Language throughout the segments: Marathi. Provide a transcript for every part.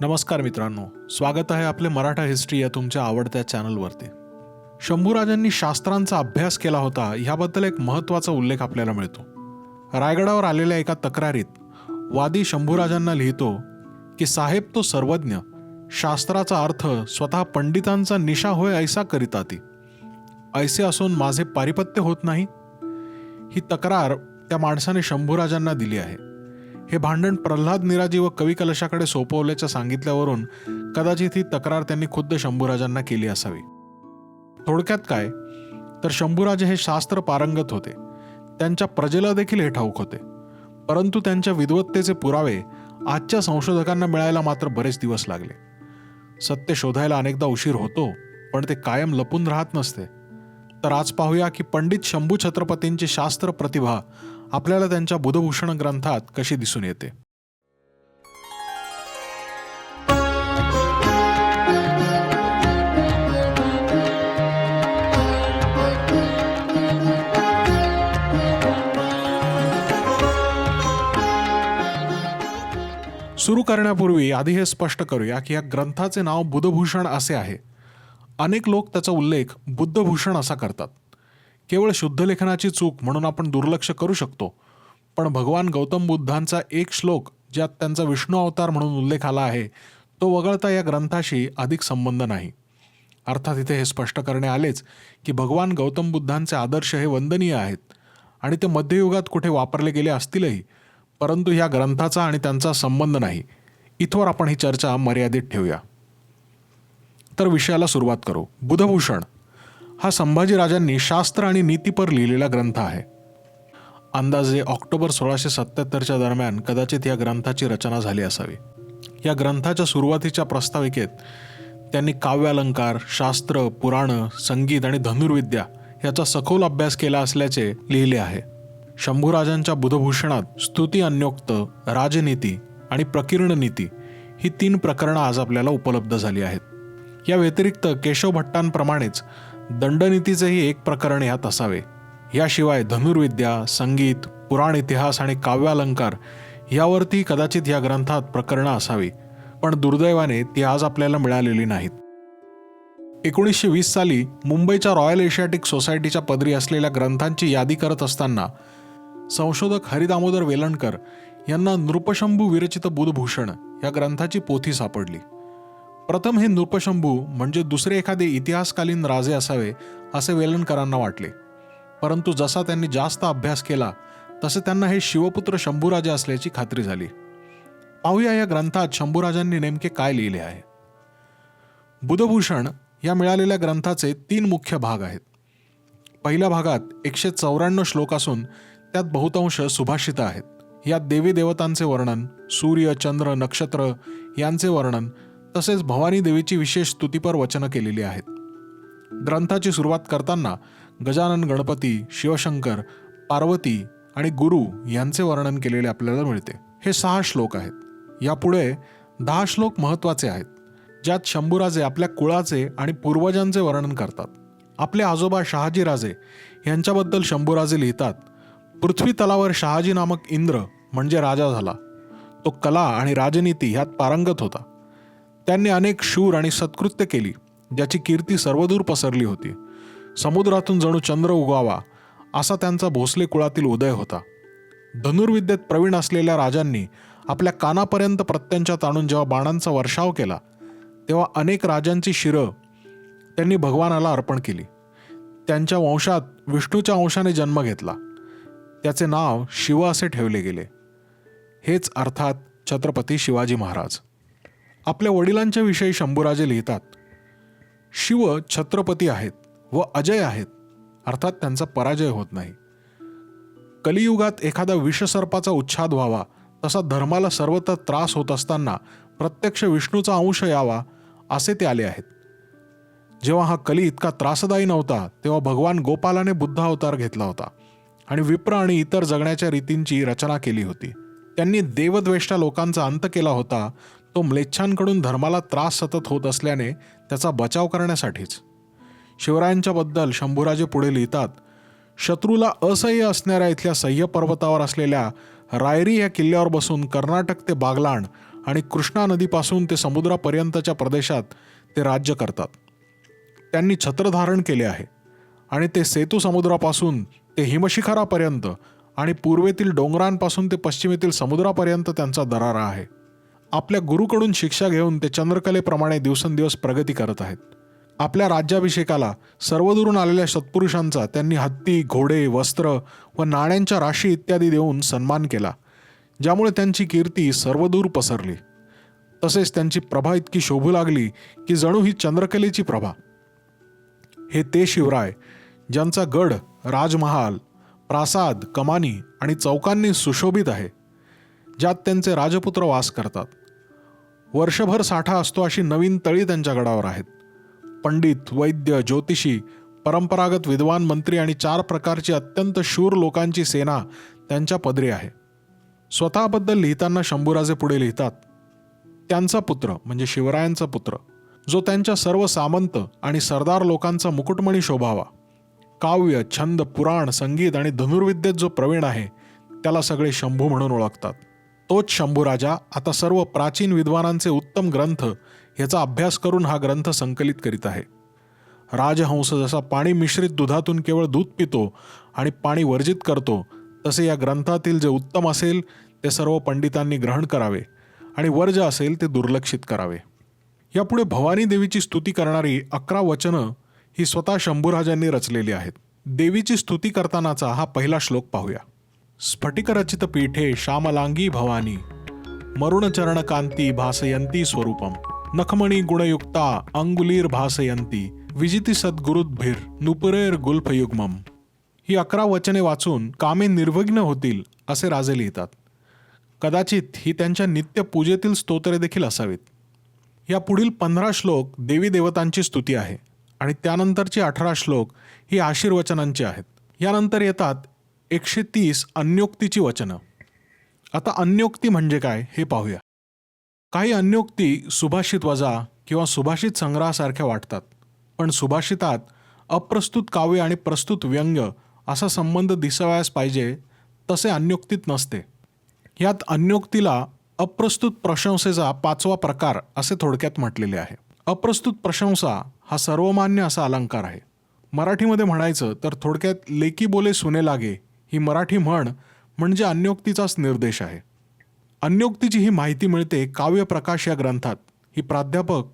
नमस्कार मित्रांनो स्वागत आहे आपले मराठा हिस्ट्री या तुमच्या आवडत्या चॅनलवरती. शंभूराजांनी शास्त्रांचा अभ्यास केला होता ह्याबद्दल एक महत्त्वाचा उल्लेख आपल्याला मिळतो. रायगडावर आलेल्या एका तक्रारीत वादी शंभूराजांना लिहितो की साहेब तो सर्वज्ञ शास्त्राचा अर्थ स्वतः पंडितांचा निशा होय ऐसा करिता ती ऐसे असून माझे पारिपत्य होत नाही ही तक्रार त्या माणसाने शंभूराजांना दिली आहे. हे भांडण प्रल्हाद निराजी व कवी कलशाकडे सोपवल्याचं सांगितल्यावरून कदाचित ही तक्रार त्यांनी खुद्द शंभूराजांना केली असावी. थोडक्यात काय? तर शंभूराजे हे शास्त्र पारंगत होते. त्यांच्या प्रजेला देखील हे ठाऊक होते. परंतु त्यांच्या विद्वत्तेचे पुरावे आजच्या संशोधकांना मिळायला मात्र बरेच दिवस लागले. सत्य शोधायला अनेकदा उशीर होतो पण ते कायम लपून राहत नसते. तर आज पाहूया की पंडित शंभू छत्रपतींची शास्त्र प्रतिभा आपल्याला त्यांच्या बुधभूषण ग्रंथात कशी दिसून येते? सुरू करण्यापूर्वी आधी हे स्पष्ट करूया की या ग्रंथाचे नाव बुधभूषण असे आहे. अनेक लोक त्याचा उल्लेख बुद्धभूषण असा करतात. केवळ शुद्धलेखनाची चूक म्हणून आपण दुर्लक्ष करू शकतो पण भगवान गौतम बुद्धांचा एक श्लोक ज्यात त्यांचा विष्णू अवतार म्हणून उल्लेख आला आहे तो वगळता या ग्रंथाशी अधिक संबंध नाही. अर्थात इथे हे स्पष्ट करणे आलेच की भगवान गौतम बुद्धांचे आदर्श हे वंदनीय आहेत आणि ते मध्ययुगात कुठे वापरले गेले असतीलही परंतु ह्या ग्रंथाचा आणि त्यांचा संबंध नाही. इथवर आपण ही चर्चा मर्यादित ठेवूया. तर विषयाला सुरुवात करू. बुधभूषण. हा संभाजीराजांनी शास्त्र आणि नीतीपर लिहिलेला ग्रंथ आहे. अंदाजे ऑक्टोबर सोळाशे सत्याहत्तरच्या दरम्यान कदाचित या ग्रंथाची रचना झाली असावी. या ग्रंथाच्या सुरुवातीच्या प्रस्ताविकेत त्यांनी काव्यालंकार शास्त्र पुराणं संगीत आणि धनुर्विद्या याचा सखोल अभ्यास केला असल्याचे लिहिले आहे. शंभूराजांच्या बुधभूषणात स्तुती अन्योक्त राजनीती आणि प्रकीर्ण नीती ही तीन प्रकरणं आज आपल्याला उपलब्ध झाली आहेत. या व्यतिरिक्त केशव भट्टांप्रमाणेच दंडनीतीचेही एक प्रकरण यात असावे. याशिवाय धनुर्विद्या संगीत पुराण इतिहास आणि काव्यालंकार यावरती कदाचित या ग्रंथात प्रकरणं असावी पण दुर्दैवाने ती आज आपल्याला मिळालेली नाहीत. एकोणीसशे वीस साली मुंबईच्या रॉयल एशियाटिक सोसायटीच्या पदरी असलेल्या ग्रंथांची यादी करत असताना संशोधक हरिदामोदर वेलणकर यांना नृपशंभू विरचित बुधभूषण या ग्रंथाची पोथी सापडली. प्रथम हे नृपशंभू म्हणजे दुसरे एखादे इतिहासकालीन राजे असावे असे वेलणकरांना वाटले. परंतु जसा त्यांनी जास्त अभ्यास केला तसे त्यांना हे शिवपुत्र शंभूराजे असल्याची खात्री झाली. पाहूया या ग्रंथात शंभूराजांनी नेमके काय लिहिले आहे. बुधभूषण या मिळालेल्या ग्रंथाचे तीन मुख्य भाग आहेत. पहिल्या भागात एकशे चौऱ्याण्णव श्लोक असून त्यात बहुतांश सुभाषित आहेत. यात देवी देवतांचे वर्णन सूर्य चंद्र नक्षत्र यांचे वर्णन तसेच भवानी देवीची विशेष स्तुतीपर वचनं केलेली आहेत. ग्रंथाची सुरुवात करताना गजानन गणपती शिवशंकर पार्वती आणि गुरु यांचे वर्णन केलेले आपल्याला मिळते. हे सहा श्लोक आहेत. यापुढे दहा श्लोक महत्त्वाचे आहेत ज्यात शंभूराजे आपल्या कुळाचे आणि पूर्वजांचे वर्णन करतात. आपले आजोबा शहाजीराजे यांच्याबद्दल शंभूराजे लिहितात पृथ्वी तलावर शहाजी नामक इंद्र म्हणजे राजा झाला. तो कला आणि राजनीती ह्यात पारंगत होता. त्यांनी अनेक शूर आणि सत्कृत्य केली ज्याची कीर्ती सर्वदूर पसरली होती. समुद्रातून जणू चंद्र उगवावा असा त्यांचा भोसले कुळातील उदय होता. धनुर्विद्येत प्रवीण असलेल्या राजांनी आपल्या कानापर्यंत प्रत्यांच्या ताणून जेव्हा बाणांचा वर्षाव केला तेव्हा अनेक राजांची शिरं त्यांनी भगवानाला अर्पण केली. त्यांच्या वंशात विष्णूच्या अंशाने जन्म घेतला. त्याचे नाव शिव असे ठेवले गेले. हेच अर्थात छत्रपती शिवाजी महाराज. आपल्या वडिलांच्या विषयी शंभूराजे लिहितात. शिव छत्रपती आहेत व अजय आहेत अर्थात त्यांचा पराजय होत नाही. कलियुगात एखादा विषसर्पाचा उच्छाद व्हावा तसा धर्माला सर्वत्र त्रास होत असताना प्रत्यक्ष विष्णूचा अंश यावा असे ते आले आहेत. जेव्हा हा कली इतका त्रासदायी नव्हता तेव्हा भगवान गोपालाने बुद्ध अवतार घेतला होता आणि विप्र आणि इतर जगण्याच्या रीतींची रचना केली होती. त्यांनी देवद्वेष्टा लोकांचा अंत केला होता तो म्लेच्छांकडून धर्माला त्रास सतत होत असल्याने त्याचा बचाव करण्यासाठीच. शिवरायांच्याबद्दल शंभूराजे पुढे लिहितात शत्रूला असह्य असणाऱ्या इथल्या सह्य पर्वतावर असलेल्या रायरी या किल्ल्यावर बसून कर्नाटक ते बागलाण आणि कृष्णा नदीपासून ते समुद्रापर्यंतच्या प्रदेशात ते राज्य करतात. त्यांनी छत्रधारण केले आहे आणि ते सेतू समुद्रापासून ते हिमशिखरापर्यंत आणि पूर्वेतील डोंगरांपासून ते पश्चिमेतील समुद्रापर्यंत त्यांचा दरारा आहे. आपल्या गुरुकडून शिक्षा घेऊन ते चंद्रकलेप्रमाणे दिवसेंदिवस प्रगती करत आहेत. आपल्या राज्याभिषेकाला सर्वदूरून आलेल्या सत्पुरुषांचा त्यांनी हत्ती घोडे वस्त्र व नाण्यांच्या राशी इत्यादी देऊन सन्मान केला ज्यामुळे त्यांची कीर्ती सर्वदूर पसरली. तसेच त्यांची प्रभा इतकी शोभू लागली की जणू ही चंद्रकलेची प्रभा. हे ते शिवराय ज्यांचा गड राजमहाल प्रासाद कमानी आणि चौकांनी सुशोभित आहे ज्यात त्यांचे राजपुत्र वास करतात. वर्षभर साठा असतो अशी नवीन तळी त्यांच्या गडावर आहेत. पंडित वैद्य ज्योतिषी परंपरागत विद्वान मंत्री आणि चार प्रकारची अत्यंत शूर लोकांची सेना त्यांच्या पदरी आहे. स्वतःबद्दल लिहिताना शंभूराजे पुढे लिहितात त्यांचा पुत्र म्हणजे शिवरायांचा पुत्र जो त्यांच्या सर्व सामंत आणि सरदार लोकांचा मुकुटमणी शोभावा. काव्य छंद पुराण संगीत आणि धनुर्विद्येत जो प्रवीण आहे त्याला सगळे शंभू म्हणून ओळखतात. तोच शंभूराजा आता सर्व प्राचीन विद्वानांचे उत्तम ग्रंथ याचा अभ्यास करून हा ग्रंथ संकलित करीत आहे. राजहंस जसा पाणी मिश्रित दुधातून केवळ दूध पितो आणि पाणी वर्जित करतो तसे या ग्रंथातील जे उत्तम असेल ते सर्व पंडितांनी ग्रहण करावे आणि वर्ज असेल ते दुर्लक्षित करावे. यापुढे भवानी देवीची स्तुती करणारी अकरा वचनं ही स्वतः शंभूराजांनी रचलेली आहेत. देवीची स्तुती करतानाचा हा पहिला श्लोक पाहूया. स्फटिकरचित पीठे श्यामलांगी भवानी मरुणचरण कांती भासयंती स्वरूपम नखमणी गुणयुक्ता अंगुलीर भासयंती विजिती सद्गुरुद्भिर नुपुरेर गुल्फयुग्मम. ही अकरा वचने वाचून कामे निर्विघ्न होतील असे राजे लिहितात. कदाचित ही त्यांच्या नित्य पूजेतील स्तोत्रे देखील असावीत. या पुढील पंधरा श्लोक देवी देवतांची स्तुती आहे आणि त्यानंतरची अठरा श्लोक ही आशीर्वचनांची आहेत. यानंतर येतात एकशे तीस अन्योक्तीची वचनं. आता अन्योक्ती म्हणजे काय हे पाहूया. काही अन्योक्ती सुभाषित वजा किंवा सुभाषित संग्रहासारख्या वाटतात पण सुभाषितात अप्रस्तुत काव्य आणि प्रस्तुत व्यंग असा संबंध दिसावयास पाहिजे तसे अन्योक्तीत नसते. यात अन्योक्तीला अप्रस्तुत प्रशंसेचा पाचवा प्रकार असे थोडक्यात म्हटलेले आहे. अप्रस्तुत प्रशंसा हा सर्वमान्य असा अलंकार आहे. मराठीमध्ये म्हणायचं तर थोडक्यात लेकी बोले सुने लागे ही मराठी म्हण म्हणजे अन्योक्तीचाच निर्देश आहे. अन्योक्तीची ही माहिती मिळते काव्य प्रकाश या ग्रंथात. ही प्राध्यापक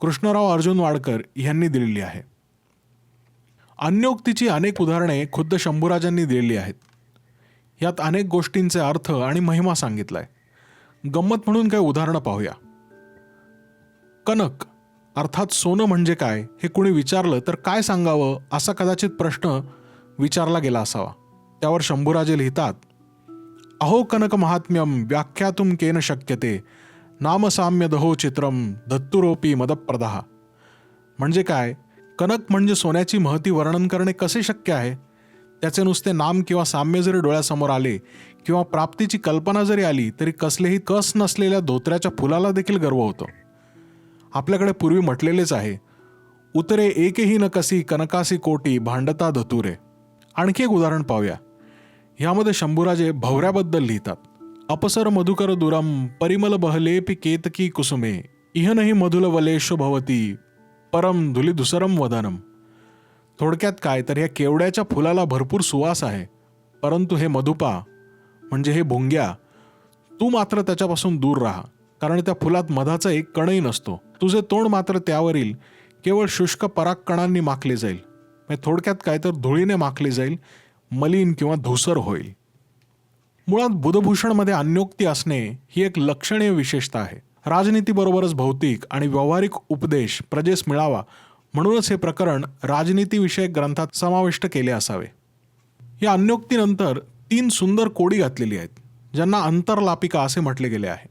कृष्णराव अर्जुन वाडकर यांनी दिलेली आहे. अन्योक्तीची अनेक उदाहरणे खुद्द शंभूराजांनी दिलेली आहेत. यात अनेक गोष्टींचे अर्थ आणि महिमा सांगितलाय. गंमत म्हणून काही उदाहरणं पाहूया. कनक अर्थात सोनं म्हणजे काय हे कुणी विचारलं तर काय सांगावं असा कदाचित प्रश्न विचारला गेला असावा. त्यावर शंभूराजे लिहितात अहो कनक महात्म्यम व्याख्यातुम केन शक्यते? नामसाम्य दहो चित्रम दत्तुरोपी मदप्रदा. म्हणजे काय? कनक म्हणजे सोन्याची महती वर्णन करणे कसे शक्य आहे? त्याचे नुसते नाम किंवा साम्य जरी डोळ्यासमोर आले किंवा प्राप्तीची कल्पना जरी आली तरी कसलेही कस नसलेल्या धोत्र्याच्या फुलाला देखील गर्व होतो. आपल्याकडे पूर्वी म्हटलेलेच आहे उतरे एकही न कसी कनकासी कोटी भांडता धतुरे. आणखी एक उदाहरण पाहूया. यामध्ये शंभूराजे भवऱ्याबद्दल लिहितात. अपसर मधुकर दुरम परिमल बहलेपी केतकी कुसुमे इहनही मधुल वलेश भवती परम धुलिधुसरम वदनम. थोडक्यात काय तर ह्या केवड्याच्या फुलाला भरपूर सुवास आहे. परंतु हे मधुपा म्हणजे हे भोंग्या तू मात्र त्याच्यापासून दूर राहा कारण त्या फुलात मधाचा एक कणही नसतो. तुझे तोंड मात्र त्यावरील केवळ शुष्क परागकणांनी माखले जाईल. म्हणजे थोडक्यात काय तर धुळीने माखले जाईल मलिन किंवा धुसर होईल. मुळात बुधभूषणमध्ये अन्योक्ती असणे ही एक लक्षणीय विशेषता आहे. राजनीतीबरोबरच भौतिक आणि व्यावहारिक उपदेश प्रजेस मिळावा म्हणूनच हे प्रकरण राजनीतीविषयक ग्रंथात समाविष्ट केले असावे. या अन्योक्तीनंतर तीन सुंदर कोडी घातलेली आहेत ज्यांना अंतरलापिका असे म्हटले गेले आहे.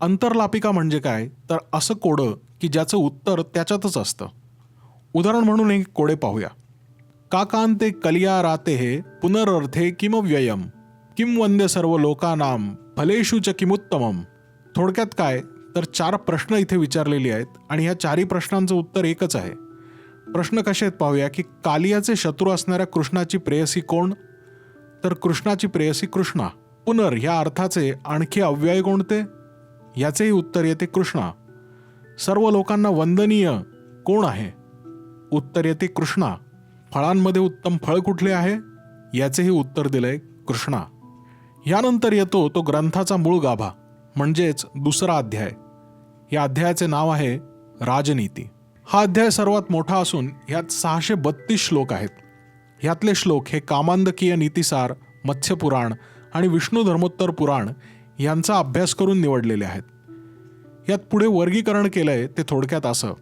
अंतरलापिका म्हणजे काय? तर असं कोडं की ज्याचं उत्तर त्याच्यातच असतं. उदाहरण म्हणून एक कोडे पाहूया. काकांते कलिया राते हे पुनरर्थे किम व्ययम? किम वंदे सर्व लोकानाम? फलेषु च किमुत्तमम? थोडक्यात काय? तर चार प्रश्न इथे विचारलेले आहेत आणि ह्या चारही प्रश्नांचं उत्तर एकच आहे. प्रश्न कसे आहेत पाहूया की कालियाचे शत्रू असणाऱ्या कृष्णाची प्रेयसी कोण? तर कृष्णाची प्रेयसी कृष्णा. पुनर ह्या अर्थाचे आणखी अव्यय कोणते? याचेही उत्तर येते कृष्णा. सर्व लोकांना वंदनीय कोण आहे? उत्तर येते कृष्णा. फळांमध्ये उत्तम फळ कुठले आहे? याचेही उत्तर दिलंय कृष्णा. यानंतर येतो तो ग्रंथाचा मूळ गाभा म्हणजेच दुसरा अध्याय. या अध्यायाचे नाव आहे राजनीती. हा अध्याय सर्वात मोठा असून यात सहाशे बत्तीस श्लोक आहेत. यातले श्लोक हे कामांदकीय नीतिसार मत्स्यपुराण आणि विष्णू धर्मोत्तर पुराण यांचा अभ्यास करून निवडलेले आहेत. यात पुढे वर्गीकरण केलंय ते थोडक्यात असं.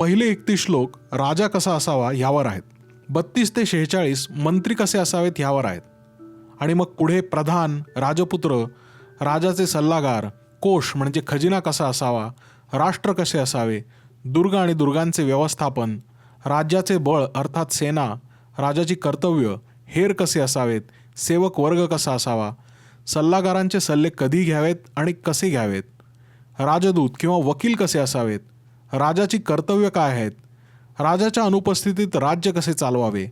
पहिले एकतीस श्लोक राजा कसा असावा ह्यावर आहेत. बत्तीस ते शेहेचाळीस मंत्री कसे असावेत ह्यावर आहेत. आणि मग पुढे प्रधान राजपुत्र राजाचे सल्लागार कोश म्हणजे खजिना कसा असावा राष्ट्र कसे असावे दुर्ग आणि दुर्गांचे व्यवस्थापन राज्याचे बळ अर्थात सेना राजाची कर्तव्य हेर कसे असावेत सेवक वर्ग कसा असावा सल्लागारांचे सल्ले कधी घ्यावेत आणि कसे घ्यावेत राजदूत किंवा वकील कसे असावेत राजाची कर्तव्य काय आहेत? राजाच्या अनुपस्थितीत राज्य कसे चालवावे?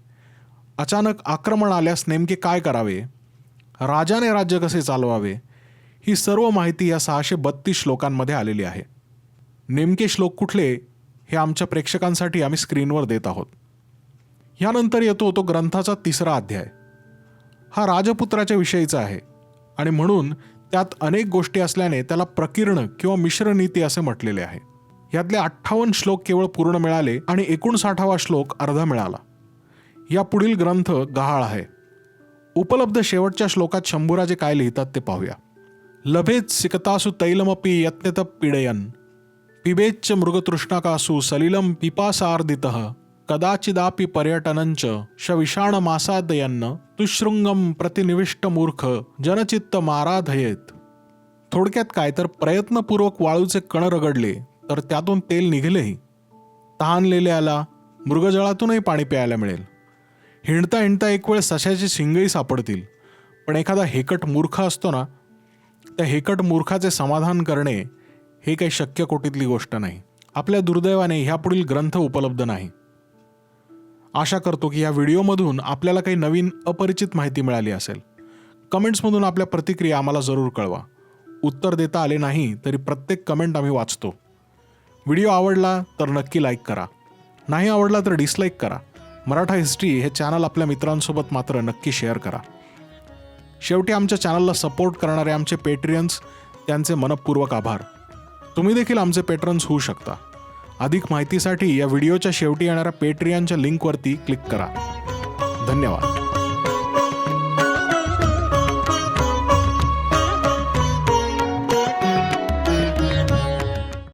अचानक आक्रमण आल्यास नेमके काय करावे? राजाने राज्य कसे चालवावे? ही सर्व माहिती या सहाशे बत्तीस श्लोकांमध्ये आलेली आहे. नेमके श्लोक कुठले हे आमच्या प्रेक्षकांसाठी आम्ही स्क्रीनवर देत आहोत. यानंतर येतो तो ग्रंथाचा तिसरा अध्याय. हा राजपुत्राच्या विषयीचा आहे आणि म्हणून त्यात अनेक गोष्टी असल्याने त्याला प्रकीर्ण किंवा मिश्र नीती असे म्हटलेले आहे. यातले अठ्ठावन्न श्लोक केवळ पूर्ण मिळाले आणि एकोणसाठावा श्लोक अर्धा मिळाला. या पुढील ग्रंथ गहाळ आहे. उपलब्ध शेवटच्या श्लोकात शंभूराजे काय लिहितात ते पाहूया. लभेत सिकतासु तैलमपी यत्नत पिडयन. पिबेच्च मृगतृष्णाकासु सलिलम पिपासार्दित. कदाचिदापि पर्यटनंच शविषाण मासादयन्न तुशृंगम प्रतिनिविष्ट मूर्ख जनचित्त माराधयेत थोडक्यात काय तर प्रयत्नपूर्वक वाळूचे कण रगडले. तर त्यातून तेल निघेलेही. तहानलेल्याला मृगजळातूनही पाणी प्यायला मिळेल. हिंडता हिंडता एक वेळ सशाची शिंगही सापडतील. पण एखादा हेकट मूर्ख असतो ना त्या हेकट मूर्खाचे समाधान करणे हे काही शक्य कोटीतली गोष्ट नाही. आपल्या दुर्दैवाने ह्यापुढील ग्रंथ उपलब्ध नाही. आशा करतो की या व्हिडिओमधून आपल्याला काही नवीन अपरिचित माहिती मिळाली असेल. कमेंट्समधून आपल्या प्रतिक्रिया आम्हाला जरूर कळवा. उत्तर देता आले नाही तरी प्रत्येक कमेंट आम्ही वाचतो. व्हिडिओ आवडला तर नक्की लाईक करा. नाही आवडला तर डिसलाईक करा. मराठा हिस्ट्री हे चॅनल आपल्या मित्रांसोबत मात्र नक्की शेअर करा. शेवटी आमच्या चॅनलला सपोर्ट करणारे आमचे पेट्रियन्स त्यांचे मनपूर्वक आभार. तुम्ही देखील आमचे पेट्रन्स होऊ शकता. अधिक माहितीसाठी या व्हिडिओच्या शेवटी येणाऱ्या पेट्रियनच्या लिंकवरती क्लिक करा. धन्यवाद.